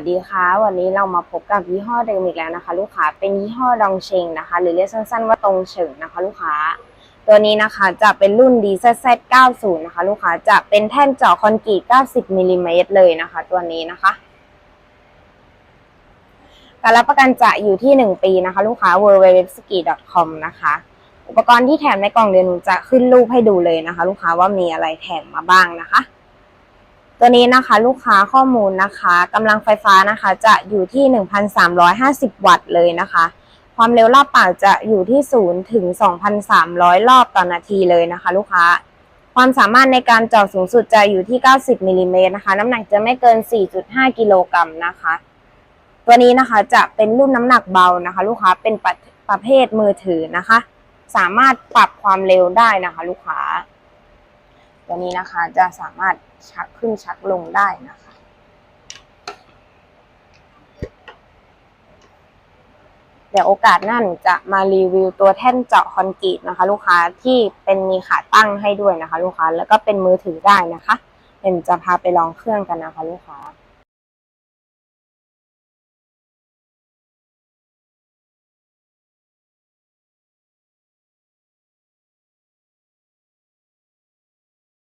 สวัสดีค่ะวันนี้เรามาพบกับยี่ห้อเดิมอีกแล้วนะคะ ลูกค้าเป็นยี่ห้อดองเชงนะคะ หรือเรียกสั้นๆว่าตรงเฉิงนะคะ ลูกค้า ตัวนี้นะคะจะเป็นรุ่น DZZ 90 นะคะ ลูกค้าจะเป็นแท่นเจาะคอนกรีต 90มิลลิเมตรเลยนะคะ ตัวนี้นะคะ การรับประกันจะอยู่ที่ 1 ปีนะคะ ลูกค้า www.ski.com นะคะ อุปกรณ์ที่แถมในกล่องเดี๋ยวหนูจะขึ้นรูปให้ดูเลยนะคะ ลูกค้าว่ามีอะไรแถมมาบ้างนะคะ ตัวนี้นะคะลูกค้าข้อมูลนะคะกำลังไฟฟ้านะคะจะอยู่ที่ 1,350 วัตต์เลยนะคะ ความเร็วรอบปล่าจะอยู่ที่ 0 ถึง 2,300 รอบต่อนาทีเลยนะคะ ลูกค้า ความสามารถในการเจาะสูงสุดจะอยู่ที่ 90มิลลิเมตรนะคะ น้ำหนักจะไม่เกิน 4.5 กิโลกรัมนะคะ ตัวนี้นะคะจะเป็นรุ่นน้ำหนักเบานะคะ ลูกค้าเป็นประประเภทมือถือนะคะ สามารถปรับความเร็วได้นะคะ ลูกค้า ตัวนี้นะคะจะสามารถชักขึ้นชักลงได้นะคะ เดี๋ยวโอกาสหน้าหนูจะมารีวิวตัวแท่นเจาะคอนกรีตนะคะ ลูกค้าที่เป็นมีขาตั้งให้ด้วยนะคะ ลูกค้าแล้วก็เป็นมือถือได้นะคะเดี๋ยวจะพาไปลองเครื่องกันนะคะลูกค้า